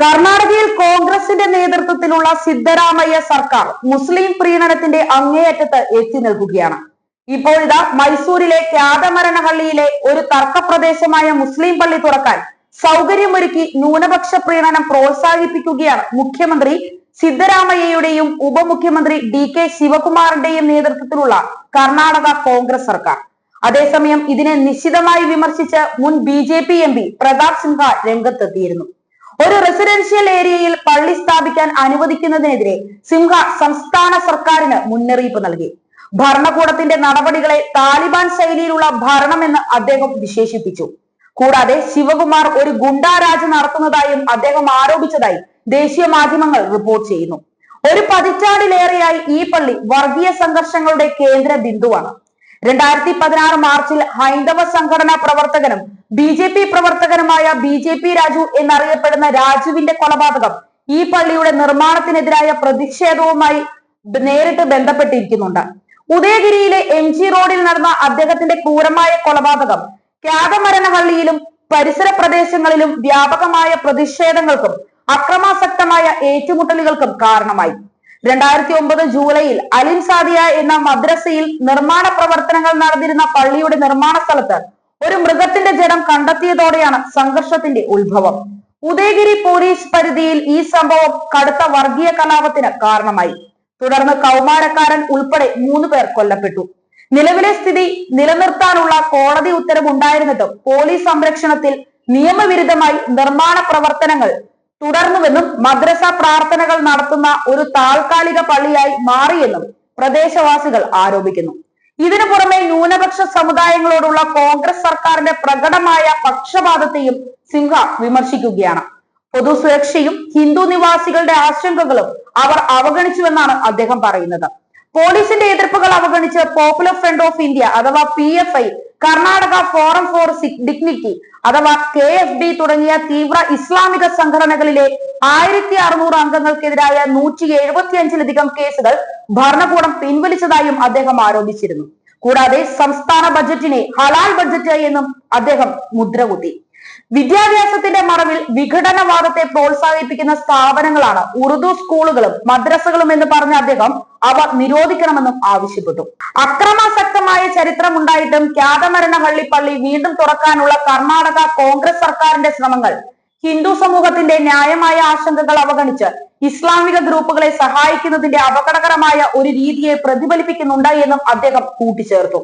കർണാടകയിൽ കോൺഗ്രസിന്റെ നേതൃത്വത്തിലുള്ള സിദ്ധരാമയ്യ സർക്കാർ മുസ്ലിം പ്രീണനത്തിന്റെ അങ്ങേയറ്റത്ത് എത്തി നിൽക്കുകയാണ്. ഇപ്പോഴിതാ മൈസൂരിലെ ക്യാതമരണഹള്ളിയിലെ ഒരു തർക്ക പ്രദേശമായ മുസ്ലിം പള്ളി തുറക്കാൻ സൗകര്യമൊരുക്കി ന്യൂനപക്ഷ പ്രീണനം പ്രോത്സാഹിപ്പിക്കുകയാണ് മുഖ്യമന്ത്രി. സിദ്ധരാമയ്യയുടെയും ഉപമുഖ്യമന്ത്രി ഡി കെ ശിവകുമാറിന്റെയും നേതൃത്വത്തിലുള്ള കർണാടക കോൺഗ്രസ് സർക്കാർ. അതേസമയം ഇതിനെ നിശിതമായി വിമർശിച്ച് മുൻ B J P M P Pratap Sinha രംഗത്തെത്തിയിരുന്നു. ഒരു റെസിഡൻഷ്യൽ ഏരിയയിൽ പള്ളി സ്ഥാപിക്കാൻ അനുവദിക്കുന്നതിനെതിരെ സിംഹ സംസ്ഥാന സർക്കാരിന് മുന്നറിയിപ്പ് നൽകി. ഭരണകൂടത്തിന്റെ നടപടികളെ താലിബാൻ ശൈലിയിലുള്ള ഭരണമെന്ന് അദ്ദേഹം വിശേഷിപ്പിച്ചു. കൂടാതെ ശിവകുമാർ ഒരു ഗുണ്ടാരാജ് നടത്തുന്നതായും അദ്ദേഹം ആരോപിച്ചതായി ദേശീയ മാധ്യമങ്ങൾ റിപ്പോർട്ട് ചെയ്യുന്നു. ഒരു പതിറ്റാണ്ടിലേറെയായി ഈ പള്ളി വർഗീയ സംഘർഷങ്ങളുടെ കേന്ദ്ര ബിന്ദുവാണ്. രണ്ടായിരത്തി പതിനാറ് മാർച്ചിൽ ഹൈന്ദവ സംഘടനാ പ്രവർത്തകനും ബി ജെ പി പ്രവർത്തകനുമായ ബി ജെ പി രാജു എന്നറിയപ്പെടുന്ന രാജുവിന്റെ കൊലപാതകം ഈ പള്ളിയുടെ നിർമ്മാണത്തിനെതിരായ പ്രതിഷേധവുമായി നേരിട്ട് ബന്ധപ്പെട്ടിരിക്കുന്നുണ്ട്. ഉദയഗിരിയിലെ എം ജി റോഡിൽ നടന്ന അദ്ദേഹത്തിന്റെ ക്രൂരമായ കൊലപാതകം ക്യാതമരണഹള്ളിയിലും പരിസര പ്രദേശങ്ങളിലും വ്യാപകമായ പ്രതിഷേധങ്ങൾക്കും അക്രമാസക്തമായ ഏറ്റുമുട്ടലുകൾക്കും കാരണമായി. രണ്ടായിരത്തി ഒമ്പത് ജൂലൈയിൽ അലിൻ സാദിയ എന്ന മദ്രസയിൽ നിർമ്മാണ പ്രവർത്തനങ്ങൾ നടന്നിരുന്ന പള്ളിയുടെ നിർമ്മാണ സ്ഥലത്ത് ഒരു മൃഗത്തിന്റെ ജഡം കണ്ടെത്തിയതോടെയാണ് സംഘർഷത്തിന്റെ ഉത്ഭവം. ഉദയഗിരി പോലീസ് പരിധിയിൽ ഈ സംഭവം കടുത്ത വർഗീയ കലാപത്തിന് കാരണമായി. തുടർന്ന് കൗമാരക്കാരൻ ഉൾപ്പെടെ മൂന്ന് പേർ കൊല്ലപ്പെട്ടു. നിലവിലെ സ്ഥിതി നിലനിർത്താനുള്ള കോടതി ഉത്തരവുണ്ടായിരുന്നിട്ടും പോലീസ് സംരക്ഷണത്തിൽ നിയമവിരുദ്ധമായി നിർമ്മാണ പ്രവർത്തനങ്ങൾ തുടർന്നുവെന്നും മദ്രസ പ്രാർത്ഥനകൾ നടത്തുന്ന ഒരു താൽക്കാലിക പള്ളിയായി മാറിയെന്നും പ്രദേശവാസികൾ ആരോപിക്കുന്നു. ഇതിനു പുറമെ ന്യൂനപക്ഷ സമുദായങ്ങളോടുള്ള കോൺഗ്രസ് സർക്കാരിന്റെ പ്രകടമായ പക്ഷപാതത്തെയും സിൻഹ വിമർശിക്കുകയാണ്. പൊതുസുരക്ഷയും ഹിന്ദു നിവാസികളുടെ ആശങ്കകളും അവർ അവഗണിച്ചുവെന്നാണ് അദ്ദേഹം പറയുന്നത്. പോലീസിന്റെ എതിർപ്പുകൾ അവഗണിച്ച് പോപ്പുലർ ഫ്രണ്ട് ഓഫ് ഇന്ത്യ അഥവാ P F I Karnataka forum for dignity അഥവാ കെ എഫ് ഡി തുടങ്ങിയ തീവ്ര ഇസ്ലാമിക സംഘടനകളിലെ ആയിരത്തി അറുന്നൂറ് അംഗങ്ങൾക്കെതിരായ നൂറ്റി എഴുപത്തി അഞ്ചിലധികം കേസുകൾ ഭരണകൂടം പിൻവലിച്ചതായും അദ്ദേഹം ആരോപിച്ചിരുന്നു. കൂടാതെ സംസ്ഥാന ബജറ്റിനെ ഹലാൽ ബജറ്റ് എന്നും അദ്ദേഹം മുദ്രകുത്തി. വിദ്യാഭ്യാസത്തിന്റെ മറവിൽ വിഘടനവാദത്തെ പ്രോത്സാഹിപ്പിക്കുന്ന സ്ഥാപനങ്ങളാണ് ഉറുദു സ്കൂളുകളും മദ്രസകളും എന്ന് പറഞ്ഞ അദ്ദേഹം അവ നിരോധിക്കണമെന്നും ആവശ്യപ്പെട്ടു. അക്രമാസക്തമായ ചരിത്രമുണ്ടായിട്ടും ഖ്യാതമരണഹള്ളി പള്ളി വീണ്ടും തുറക്കാനുള്ള കർണാടക കോൺഗ്രസ് സർക്കാരിന്റെ ശ്രമങ്ങൾ ഹിന്ദു സമൂഹത്തിന്റെ ന്യായമായ ആശങ്കകൾ അവഗണിച്ച് ഇസ്ലാമിക ഗ്രൂപ്പുകളെ സഹായിക്കുന്നതിന്റെ അപകടകരമായ ഒരു രീതിയെ പ്രതിഫലിപ്പിക്കുന്നുണ്ട് എന്നും അദ്ദേഹം കൂട്ടിച്ചേർത്തു.